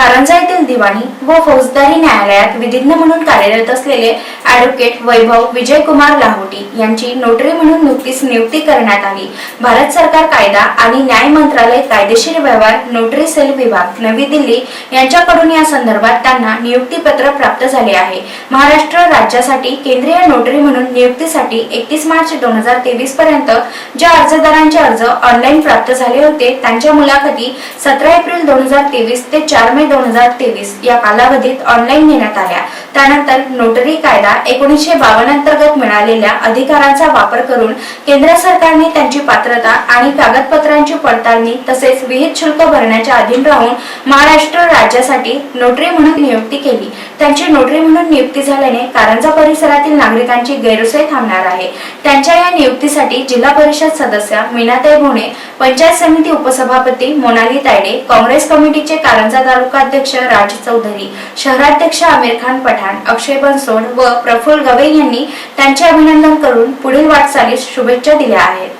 कारंजा येथील दिवाणी व फौजदारी न्यायालयात विधिज्ञ म्हणून कार्यरत असलेले ॲडव्होकेट वैभव विजयकुमार लाहोटी यांची नोटरी म्हणून नुकतीच नियुक्ती करण्यात आली. भारत सरकार कायदा आणि न्याय मंत्रालय कायदेशीर व्यवहार नोटरी सेल विभाग नवी दिल्ली यांच्याकडून या संदर्भात त्यांना नियुक्तीपत्र प्राप्त झाले आहे. महाराष्ट्र राज्यासाठी केंद्रीय नोटरी म्हणून नियुक्तीसाठी एकतीस मार्च दोन हजार तेवीस पर्यंत ज्या अर्जदारांचे अर्ज ऑनलाईन प्राप्त झाले होते त्यांच्या मुलाखती सतरा एप्रिल दोन हजार तेवीस ते चार मे दोन हजार तेवीस या कालावधीत ऑनलाईन घेण्यात आल्या. त्यानंतर नोटरी कायदा एकोणीसशे बावन्न अंतर्गत मिळालेल्या अधिकारांचा वापर करून केंद्र सरकारने त्यांची पात्रता आणि कागदपत्रांची पडताळणी तसेच विहित शुल्क भरण्याच्या अधीन राहून महाराष्ट्र राज्यासाठी नोटरी म्हणून नियुक्ती केली. त्यांची नोटरी म्हणून नियुक्ती झाल्याने कारंजा परिसरातील नागरिकांची गैरसोय थांबणार आहे. त्यांच्या या नियुक्तीसाठी जिल्हा परिषद सदस्य मीनाताई भोणे पंचायत समिती उपसभापती मोनाली तायडे काँग्रेस कमिटीचे कारंजा तालुका अध्यक्ष राज चौधरी शहराध्यक्ष आमिर खान पठाण अक्षय बनसोड व प्रफुल्ल गवई यांनी त्यांचे अभिनंदन करून पुढील वाटचालीस शुभेच्छा दिल्या आहेत.